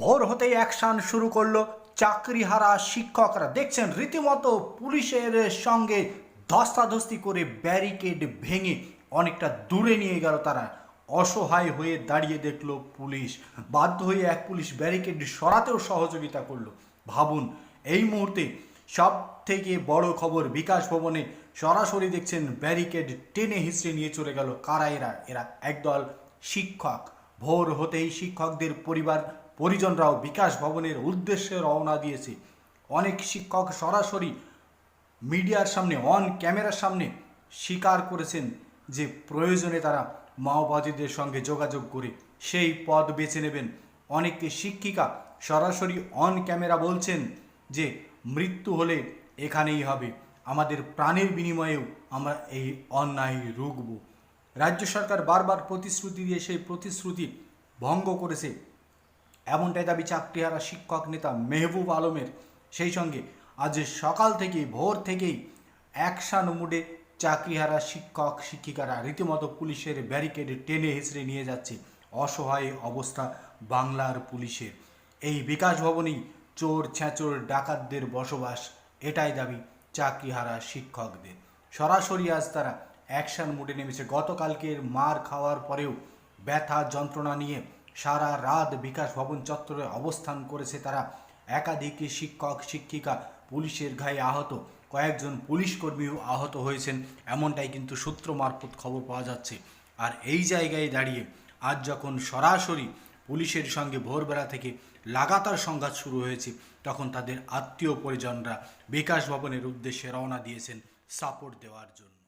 ভোর হতেই অ্যাকশন শুরু করল চাকরিহারা শিক্ষকরা। দেখছেন, রীতিমতো পুলিশের সঙ্গে ধস্তাধস্তি করে ব্যারিকেড ভেঙে অনেকটা দূরে নিয়ে গেল তারা। অসহায় হয়ে দাঁড়িয়ে দেখল পুলিশ। বাধ্য হয়ে এক পুলিশ ব্যারিকেড সরাতেও সহযোগিতা করল। ভাবুন, এই মুহূর্তে সব থেকে বড় খবর বিকাশ ভবনে সরাসরি দেখছেন ব্যারিকেড টেনে হিসড়ে নিয়ে চলে গেল। কারা এরা? এরা একদল শিক্ষক। ভোর হতেই শিক্ষকদের পরিবার পরিজনরাও বিকাশ ভবনের উদ্দেশ্যে রওনা দিয়েছে। অনেক শিক্ষক সরাসরি মিডিয়ার সামনে, অন ক্যামেরার সামনে স্বীকার করেছেন যে প্রয়োজনে তারা মাওবাদীদের সঙ্গে যোগাযোগ করে সেই পদ বেছে নেবেন। অনেকে শিক্ষিকা সরাসরি অন ক্যামেরা বলছেন যে, মৃত্যু হলে এখানেই হবে। আমাদের প্রাণের বিনিময়েও আমরা এই অন্যায় রুখব। রাজ্য সরকার বারবার প্রতিশ্রুতি দিয়ে সেই প্রতিশ্রুতি ভঙ্গ করেছে এমনটাই দাবি চাকরিহারা শিক্ষক নেতা মেহবুব আলমের। সেই সঙ্গে আজ সকাল থেকেই, ভোর থেকেই অ্যাকশান মুডে চাকরিহারা শিক্ষক, শিক্ষিকারা রীতিমতো পুলিশের ব্যারিকেডে টেনে হিসড়ে নিয়ে যাচ্ছে। অসহায় অবস্থা বাংলার পুলিশের। এই বিকাশ ভবনেই চোর ছ্যাঁচোর ডাকাতদের বসবাস, এটাই দাবি চাকরিহারা শিক্ষকদের। সরাসরি আজ তারা অ্যাকশন মুডে নেমেছে। গতকালকের মার খাওয়ার পরেও ব্যথা যন্ত্রণা নিয়ে সারা রাত বিকাশ ভবন চত্বরে অবস্থান করেছে তারা। একাধিক শিক্ষক, শিক্ষিকা পুলিশের ঘায়ে আহত। কয়েকজন পুলিশ কর্মীও আহত হয়েছেন। এমনটাই কিন্তু সূত্র মারফত খবর পাওয়া যাচ্ছে। আর এই জায়গায় দাঁড়িয়ে আজ যখন সরাসরি পুলিশের সঙ্গে ভোরবেলা থেকে লাগাতার সংঘাত শুরু হয়েছে, তখন তাদের আত্মীয় পরিজনরা বিকাশ ভবনের উদ্দেশ্যে রওনা দিয়েছেন সাপোর্ট দেওয়ার জন্য।